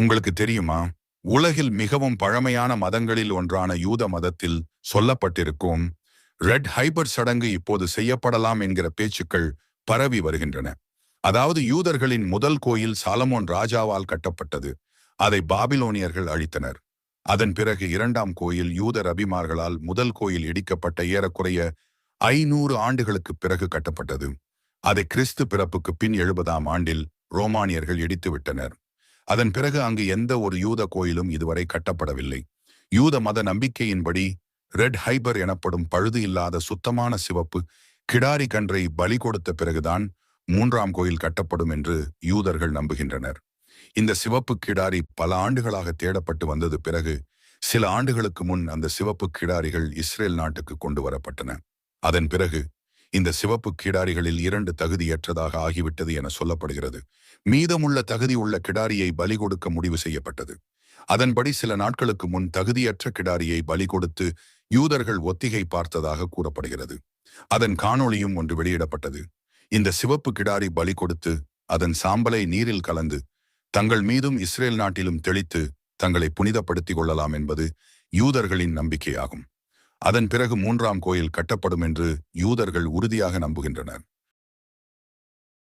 உங்களுக்கு தெரியுமா? உலகில் மிகவும் பழமையான மதங்களில் ஒன்றான யூத மதத்தில் சொல்லப்பட்டிருக்கும் ரெட் ஹைபர் சடங்கு இப்போது செய்யப்படலாம் என்கிற பேச்சுக்கள் பரவி வருகின்றன. அதாவது யூதர்களின் முதல் கோயில் சாலமோன் ராஜாவால் கட்டப்பட்டது. அதை பாபிலோனியர்கள் அழித்தனர். அதன் பிறகு இரண்டாம் கோயில் யூதர் அபிமார்களால் முதல் கோயில் இடிக்கப்பட்ட ஏறக்குறைய ஐநூறு ஆண்டுகளுக்கு பிறகு கட்டப்பட்டது. அதை கிறிஸ்து பிறப்புக்கு பின் எழுபதாம் ஆண்டில் ரோமானியர்கள் இடித்துவிட்டனர். அதன் பிறகு அங்கு எந்த ஒரு யூத கோயிலும் இதுவரை கட்டப்படவில்லை. யூத மத நம்பிக்கையின்படி ரெட் ஹைபர் எனப்படும் பழுது இல்லாத சுத்தமான சிவப்பு கிடாரி கன்றை பலி கொடுத்த பிறகுதான் மூன்றாம் கோயில் கட்டப்படும் என்று யூதர்கள் நம்புகின்றனர். இந்த சிவப்பு கிடாரி பல ஆண்டுகளாக தேடப்பட்டு வந்தது பிறகு சில ஆண்டுகளுக்கு முன் அந்த சிவப்பு கிடாரிகள் இஸ்ரேல் நாட்டுக்கு கொண்டு வரப்பட்டன. அதன் பிறகு இந்த சிவப்பு கிடாரிகளில் இரண்டு தகுதியற்றதாக ஆகிவிட்டது என சொல்லப்படுகிறது. மீதமுள்ள தகுதி உள்ள கிடாரியை பலி கொடுக்க முடிவு செய்யப்பட்டது. அதன்படி சில நாட்களுக்கு முன் தகுதியற்ற கிடாரியை பலி கொடுத்து யூதர்கள் ஒத்திகை பார்த்ததாக கூறப்படுகிறது. அதன் காணொளியும் ஒன்று வெளியிடப்பட்டது. இந்த சிவப்பு கிடாரி பலி கொடுத்து அதன் சாம்பலை நீரில் கலந்து தங்கள் மீதும் இஸ்ரேல் நாட்டிலும் தெளித்து தங்களை புனிதப்படுத்திக் கொள்ளலாம் என்பது யூதர்களின் நம்பிக்கையாகும். அதன் பிறகு மூன்றாம் கோயில் கட்டப்படும் என்று யூதர்கள் உறுதியாக நம்புகின்றனர்.